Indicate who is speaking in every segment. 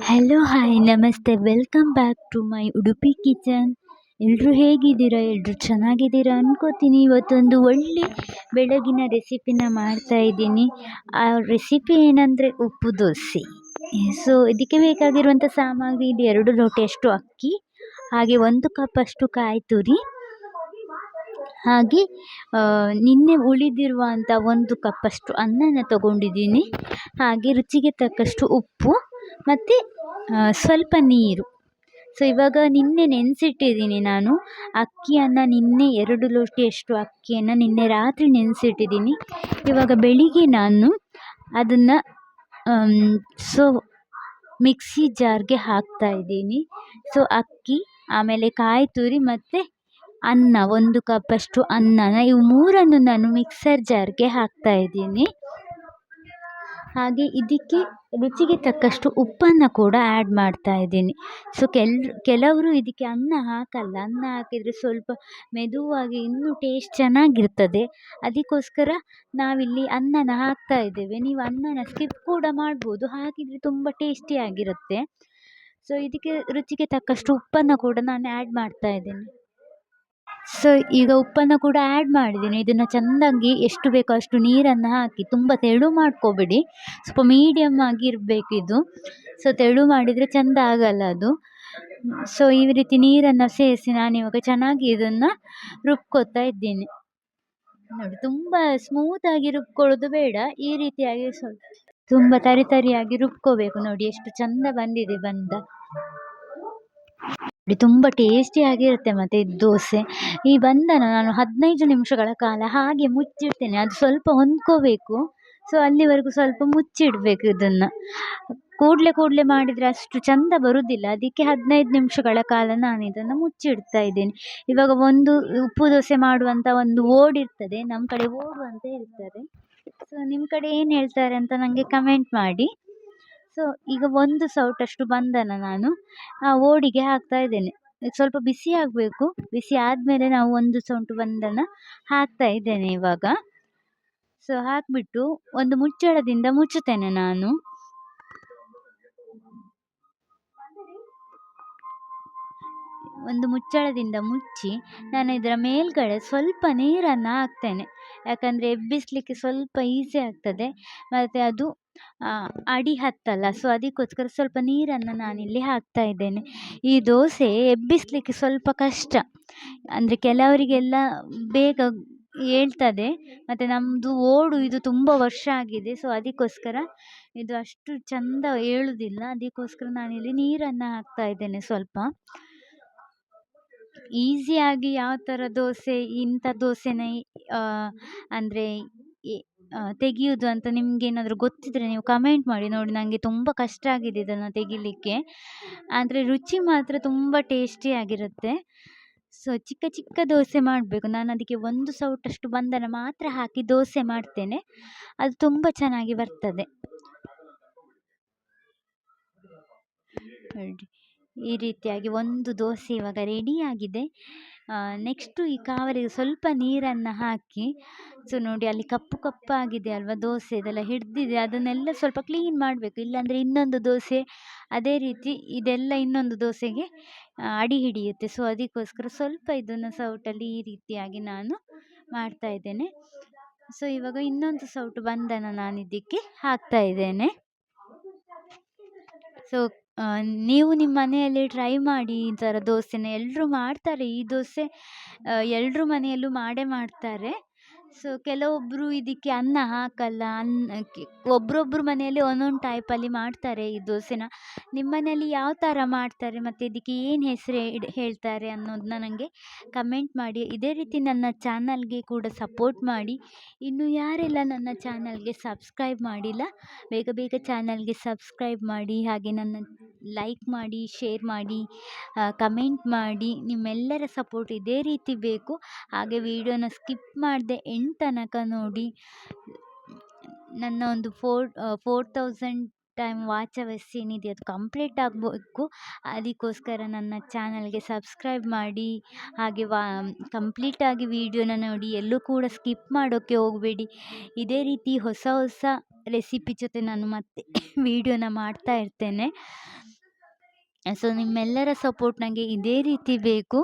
Speaker 1: Hello hi ನಮಸ್ತೆ. Welcome back to my Udupi kitchen ಎಲ್ಲರೂ ಹೇಗಿದ್ದೀರಾ? ಎಲ್ಲರೂ ಚೆನ್ನಾಗಿದ್ದೀರಾ ಅನ್ಕೋತೀನಿ. ಇವತ್ತೊಂದು ಒಳ್ಳೆ ಬೆಳಗಿನ ರೆಸಿಪಿನ ಮಾಡ್ತಾ ಇದ್ದೀನಿ. ಆ ರೆಸಿಪಿ ಏನಂದರೆ ಉಪ್ಪು ದೋಸೆ. ಸೊ ಇದಕ್ಕೆ ಬೇಕಾಗಿರುವಂಥ ಸಾಮಗ್ರಿ ಇದು ಎರಡು ಲೋಟೆಯಷ್ಟು ಅಕ್ಕಿ, ಹಾಗೆ ಒಂದು ಕಪ್ಪಷ್ಟು ಕಾಯಿ ತುರಿ, ಹಾಗೆ ನಿನ್ನೆ ಉಳಿದಿರುವಂಥ ಒಂದು ಕಪ್ಪಷ್ಟು ಅನ್ನನ ತಗೊಂಡಿದ್ದೀನಿ. ಹಾಗೆ ರುಚಿಗೆ ತಕ್ಕಷ್ಟು ಉಪ್ಪು. ಮತ್ತು ಸ್ವಲ್ಪ ನೀರು. ಸೊ ಇವಾಗ ನಿನ್ನೆ ನೆನೆಸಿಟ್ಟಿದ್ದೀನಿ ನಾನು. ಅಕ್ಕಿಯನ್ನು ನಿನ್ನೆ ಎರಡು ಲೋಟಿಯಷ್ಟು ಅಕ್ಕಿಯನ್ನು ನಿನ್ನೆ ರಾತ್ರಿ ನೆನೆಸಿಟ್ಟಿದ್ದೀನಿ. ಇವಾಗ ಬೆಳಿಗ್ಗೆ ನಾನು ಅದನ್ನು ಸೊ ಮಿಕ್ಸಿ ಜಾರ್ಗೆ ಹಾಕ್ತಾಯಿದ್ದೀನಿ ಸೊ ಅಕ್ಕಿ, ಆಮೇಲೆ ಕಾಯಿ ತುರಿ ಮತ್ತು ಅನ್ನ, ಒಂದು ಕಪ್ಪಷ್ಟು ಅನ್ನನ. ಇವು ಮೂರನ್ನು ನಾನು ಮಿಕ್ಸರ್ ಜಾರ್ಗೆ ಹಾಕ್ತಾಯಿದ್ದೀನಿ ಹಾಗೆ ಇದಕ್ಕೆ ರುಚಿಗೆ ತಕ್ಕಷ್ಟು ಉಪ್ಪನ್ನು ಕೂಡ ಆ್ಯಡ್ ಮಾಡ್ತಾ ಇದ್ದೀನಿ. ಸೊ ಕೆಲ್, ಕೆಲವರು ಇದಕ್ಕೆ ಅನ್ನ ಹಾಕಲ್ಲ, ಅನ್ನ ಹಾಕಿದರೆ ಸ್ವಲ್ಪ ಮೆದುವಾಗಿ ಇನ್ನೂ ಟೇಸ್ಟ್ ಚೆನ್ನಾಗಿರ್ತದೆ. ಅದಕ್ಕೋಸ್ಕರ ನಾವಿಲ್ಲಿ ಅನ್ನನ ಹಾಕ್ತಾ ಇದ್ದೇವೆ. ನೀವು ಅನ್ನನ ಸ್ಕಿಪ್ ಕೂಡ ಮಾಡ್ಬೋದು ಹಾಕಿದರೆ ತುಂಬ ಟೇಸ್ಟಿಯಾಗಿರುತ್ತೆ ಸೊ ಇದಕ್ಕೆ ರುಚಿಗೆ ತಕ್ಕಷ್ಟು ಉಪ್ಪನ್ನು ಕೂಡ ನಾನು ಆ್ಯಡ್ ಮಾಡ್ತಾ ಇದ್ದೇನೆ. ಸೊ ಈಗ ಉಪ್ಪನ್ನು ಕೂಡ ಆ್ಯಡ್ ಮಾಡಿದ್ದೀನಿ. ಇದನ್ನು ಚೆಂದಾಗಿ ಎಷ್ಟು ಬೇಕೋ ಅಷ್ಟು ನೀರನ್ನು ಹಾಕಿ ತುಂಬ ತೆಳು ಮಾಡ್ಕೋಬೇಡಿ. ಸ್ವಲ್ಪ ಮೀಡಿಯಮ್ ಆಗಿ ಇರಬೇಕು ಇದು. ಸೊ ತೆಳು ಮಾಡಿದರೆ ಚೆಂದ ಆಗಲ್ಲ ಅದು. ಸೊ ಈ ರೀತಿ ನೀರನ್ನು ಸೇರಿಸಿ ನಾನಿವಾಗ ಚೆನ್ನಾಗಿ ಇದನ್ನು ರುಬ್ಕೋತಾ ಇದ್ದೀನಿ. ನೋಡಿ, ತುಂಬ ಸ್ಮೂತಾಗಿ ರುಬ್ಕೊಳ್ಳೋದು ಬೇಡ. ಈ ರೀತಿಯಾಗಿ ಸ್ವಲ್ಪ ತುಂಬ ತರಿತರಿಯಾಗಿ ರುಬ್ಕೋಬೇಕು. ನೋಡಿ, ಎಷ್ಟು ಚೆಂದ ಬಂದಿದೆ ಬಂದ. ತುಂಬ ಟೇಸ್ಟಿಯಾಗಿರುತ್ತೆ ಮತ್ತು ಇದು ದೋಸೆ. ಈ ಬಂದನ ನಾನು ಹದಿನೈದು ನಿಮಿಷಗಳ ಕಾಲ ಹಾಗೆ ಮುಚ್ಚಿಡ್ತೇನೆ. ಅದು ಸ್ವಲ್ಪ ಹೊಂದ್ಕೋಬೇಕು. ಸೊ ಅಲ್ಲಿವರೆಗೂ ಸ್ವಲ್ಪ ಮುಚ್ಚಿಡಬೇಕು ಇದನ್ನು. ಕೂಡಲೇ ಕೂಡಲೇ ಮಾಡಿದರೆ ಅಷ್ಟು ಚಂದ ಬರುವುದಿಲ್ಲ ಅದಕ್ಕೆ ಹದಿನೈದು ನಿಮಿಷಗಳ ಕಾಲ ನಾನು ಇದನ್ನು ಮುಚ್ಚಿಡ್ತಾ ಇದ್ದೇನೆ. ಇವಾಗ ಒಂದು ಉಪ್ಪು ದೋಸೆ ಮಾಡುವಂಥ ಒಂದು ಓಡಿರ್ತದೆ. ನಮ್ಮ ಕಡೆ ಓಡು ಅಂತ ಹೇಳ್ತಾರೆ ಸೊ ನಿಮ್ಮ ಕಡೆ ಏನು ಹೇಳ್ತಾರೆ ಅಂತ ನನಗೆ ಕಮೆಂಟ್ ಮಾಡಿ. ಸೊ ಈಗ ಒಂದು ಸೌಟಷ್ಟು ಬಂದನ ನಾನು, ಆ ಓಡಿಗೆ ಹಾಕ್ತಾ ಇದ್ದೇನೆ. ಸ್ವಲ್ಪ ಬಿಸಿ ಆಗಬೇಕು. ಬಿಸಿ ಆದಮೇಲೆ ನಾವು ಒಂದು ಸೌಟು ಬಂದನ ಹಾಕ್ತಾ ಇದ್ದೇನೆ ಇವಾಗ. ಸೊ ಹಾಕಿಬಿಟ್ಟು ಒಂದು ಮುಚ್ಚಳದಿಂದ ಮುಚ್ಚುತ್ತೇನೆ ನಾನು. ಒಂದು ಮುಚ್ಚಳದಿಂದ ಮುಚ್ಚಿ ನಾನು ಇದರ ಮೇಲ್ಗಡೆ ಸ್ವಲ್ಪ ನೀರನ್ನು ಹಾಕ್ತೇನೆ. ಯಾಕಂದರೆ ಎಬ್ಬಿಸಲಿಕ್ಕೆ ಸ್ವಲ್ಪ ಈಸಿ ಆಗ್ತದೆ. ಮತ್ತು ಅದು ಅಡಿ ಹತ್ತಲ್ಲ. ಸೊ ಅದಕ್ಕೋಸ್ಕರ ಸ್ವಲ್ಪ ನೀರನ್ನು ನಾನಿಲ್ಲಿ ಹಾಕ್ತಾ ಇದ್ದೇನೆ. ಈ ದೋಸೆ ಎಬ್ಬಿಸ್ಲಿಕ್ಕೆ ಸ್ವಲ್ಪ ಕಷ್ಟ. ಅಂದರೆ ಕೆಲವರಿಗೆಲ್ಲ ಬೇಗ ಏಳ್ತದೆ ಮತ್ತು ನಮ್ಮದು ಓಡು ಇದು ತುಂಬ ವರ್ಷ ಆಗಿದೆ. ಸೊ ಅದಕ್ಕೋಸ್ಕರ ಇದು ಅಷ್ಟು ಚಂದ ಏಳುವುದಿಲ್ಲ ಅದಕ್ಕೋಸ್ಕರ ನಾನಿಲ್ಲಿ ನೀರನ್ನು ಹಾಕ್ತಾ ಇದ್ದೇನೆ ಸ್ವಲ್ಪ. ಈಸಿಯಾಗಿ ಯಾವ ಥರ ದೋಸೆ, ಇಂಥ ದೋಸೆನೇ ಅಂದರೆ ತೆಗೆಯುವುದು ಅಂತ ನಿಮಗೇನಾದ್ರೂ ಗೊತ್ತಿದ್ದರೆ ನೀವು ಕಮೆಂಟ್ ಮಾಡಿ. ನೋಡಿ ನನಗೆ ತುಂಬ ಕಷ್ಟ ಆಗಿದೆ ಇದನ್ನು ತೆಗಿಲಿಕ್ಕೆ. ಆದರೆ ರುಚಿ ಮಾತ್ರ ತುಂಬ ಟೇಸ್ಟಿಯಾಗಿರುತ್ತೆ ಸೊ ಚಿಕ್ಕ ಚಿಕ್ಕ ದೋಸೆ ಮಾಡಬೇಕು. ನಾನು ಅದಕ್ಕೆ ಒಂದು ಸೌಟಷ್ಟು ಬಂದನ ಮಾತ್ರ ಹಾಕಿ ದೋಸೆ ಮಾಡ್ತೇನೆ. ಅದು ತುಂಬ ಚೆನ್ನಾಗಿ ಬರ್ತದೆ. ಈ ರೀತಿಯಾಗಿ ಒಂದು ದೋಸೆ ಇವಾಗ ರೆಡಿಯಾಗಿದೆ ನೆಕ್ಸ್ಟು ಈ ಕಾವಲಿಗೆ ಸ್ವಲ್ಪ ನೀರನ್ನು ಹಾಕಿ ಸೊ ನೋಡಿ ಅಲ್ಲಿ ಕಪ್ಪು ಕಪ್ಪಾಗಿದೆ ಅಲ್ವಾ ದೋಸೆ ಇದೆಲ್ಲ ಹಿಡಿದಿದೆ, ಅದನ್ನೆಲ್ಲ ಸ್ವಲ್ಪ ಕ್ಲೀನ್ ಮಾಡಬೇಕು. ಇಲ್ಲಾಂದರೆ ಇನ್ನೊಂದು ದೋಸೆ ಅದೇ ರೀತಿ ಇದೆಲ್ಲ ಇನ್ನೊಂದು ದೋಸೆಗೆ ಅಡಿ ಹಿಡಿಯುತ್ತೆ. ಸೊ ಅದಕ್ಕೋಸ್ಕರ ಸ್ವಲ್ಪ ಇದನ್ನು ಸೌಟಲ್ಲಿ ಈ ರೀತಿಯಾಗಿ ನಾನು ಮಾಡ್ತಾ ಇದ್ದೇನೆ. ಸೊ ಇವಾಗ ಇನ್ನೊಂದು ಸೌಟು ಬಂದನ ನಾನು ಇದಕ್ಕೆ ಹಾಕ್ತಾ ಇದ್ದೇನೆ. ಸೊ ನೀವು ನಿಮ್ಮ ಮನೆಯಲ್ಲಿ ಟ್ರೈ ಮಾಡಿ ಈ ಥರ ದೋಸೆನ. ಎಲ್ಲರೂ ಮಾಡ್ತಾರೆ. ಈ ದೋಸೆ ಎಲ್ಲರೂ ಮನೆಯಲ್ಲೂ ಮಾಡೇ ಮಾಡ್ತಾರೆ. ಸೊ ಕೆಲವೊಬ್ಬರು ಇದಕ್ಕೆ ಅನ್ನ ಹಾಕಲ್ಲ ಅನ್ನ ಒಬ್ಬರೊಬ್ರು ಮನೆಯಲ್ಲಿ ಒಂದೊಂದು ಟೈಪಲ್ಲಿ ಮಾಡ್ತಾರೆ ಈ ದೋಸೆನ. ನಿಮ್ಮ ಮನೆಯಲ್ಲಿ ಯಾವ ಥರ ಮಾಡ್ತಾರೆ ಮತ್ತು ಇದಕ್ಕೆ ಏನು ಹೆಸರು ಹೇಳ್ತಾರೆ ಅನ್ನೋದನ್ನ ನನಗೆ ಕಮೆಂಟ್ ಮಾಡಿ. ಇದೇ ರೀತಿ ನನ್ನ ಚಾನಲ್ಗೆ ಕೂಡ ಸಪೋರ್ಟ್ ಮಾಡಿ. ಇನ್ನು ಯಾರೆಲ್ಲ ನನ್ನ ಚಾನಲ್ಗೆ ಸಬ್ಸ್ಕ್ರೈಬ್ ಮಾಡಿಲ್ಲ, ಬೇಗ ಬೇಗ ಚಾನಲ್ಗೆ ಸಬ್ಸ್ಕ್ರೈಬ್ ಮಾಡಿ, ಹಾಗೆ ನನ್ನ ಲೈಕ್ ಮಾಡಿ ಶೇರ್ ಮಾಡಿ ಕಮೆಂಟ್ ಮಾಡಿ, ನಿಮ್ಮೆಲ್ಲರ ಸಪೋರ್ಟ್ ಇದೇ ರೀತಿ ಬೇಕು. ಹಾಗೆ ವಿಡಿಯೋನ ಸ್ಕಿಪ್ ಮಾಡದೆ ಎಂಡ್ ತನಕ ನೋಡಿ, ನನ್ನ ಒಂದು four four thousand time watch hours ಏನಿದೆ ಅದು ಕಂಪ್ಲೀಟ್ ಆಗಬೇಕು. ಅದಕ್ಕೋಸ್ಕರ ನನ್ನ ಚಾನಲ್ಗೆ ಸಬ್ಸ್ಕ್ರೈಬ್ ಮಾಡಿ, ಹಾಗೆ ವಾ ಕಂಪ್ಲೀಟಾಗಿ ವೀಡಿಯೋನ ನೋಡಿ, ಎಲ್ಲೂ ಕೂಡ ಸ್ಕಿಪ್ ಮಾಡೋಕ್ಕೆ ಹೋಗಬೇಡಿ. ಇದೇ ರೀತಿ ಹೊಸ ಹೊಸ ರೆಸಿಪಿ ಜೊತೆ ನಾನು ಮತ್ತೆ ವೀಡಿಯೋನ ಮಾಡ್ತಾ ಇರ್ತೇನೆ. ಸೊ, ನಿಮ್ಮೆಲ್ಲರ ಸಪೋರ್ಟ್ ನನಗೆ ಇದೇ ರೀತಿ ಬೇಕು.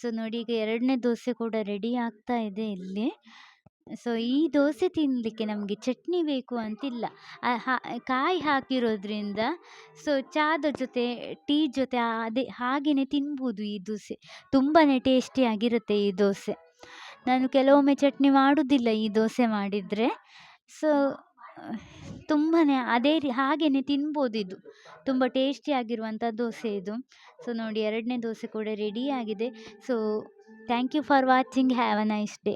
Speaker 1: ಸೊ, ನೋಡಿ, ಈಗ ಎರಡನೇ ದೋಸೆ ಕೂಡ ರೆಡಿ ಆಗ್ತಾ ಇದೆ ಇಲ್ಲಿ. ಸೊ ಈ ದೋಸೆ ತಿನ್ನಲಿಕ್ಕೆ ನಮಗೆ ಚಟ್ನಿ ಬೇಕು ಅಂತಿಲ್ಲ. ಕಾಯಿ ಹಾಕಿರೋದ್ರಿಂದ ಸೊ ಚಾದ ಜೊತೆ, ಟೀ ಜೊತೆ ಅದೇ ಹಾಗೆಯೇ ತಿನ್ಬೋದು ಈ ದೋಸೆ. ತುಂಬಾ ಟೇಸ್ಟಿಯಾಗಿರುತ್ತೆ ಈ ದೋಸೆ. ನಾನು ಕೆಲವೊಮ್ಮೆ ಚಟ್ನಿ ಮಾಡೋದಿಲ್ಲ ಈ ದೋಸೆ ಮಾಡಿದರೆ. ಸೊ ತುಂಬಾ ಅದೇ ರೀ ಹಾಗೆಯೇ ತಿನ್ಬೋದು ಇದು. ತುಂಬ ಟೇಸ್ಟಿಯಾಗಿರುವಂಥ ದೋಸೆ ಇದು. ಸೊ ನೋಡಿ ಎರಡನೇ ದೋಸೆ ಕೂಡ ರೆಡಿ ಆಗಿದೆ. So thank you for watching have a nice day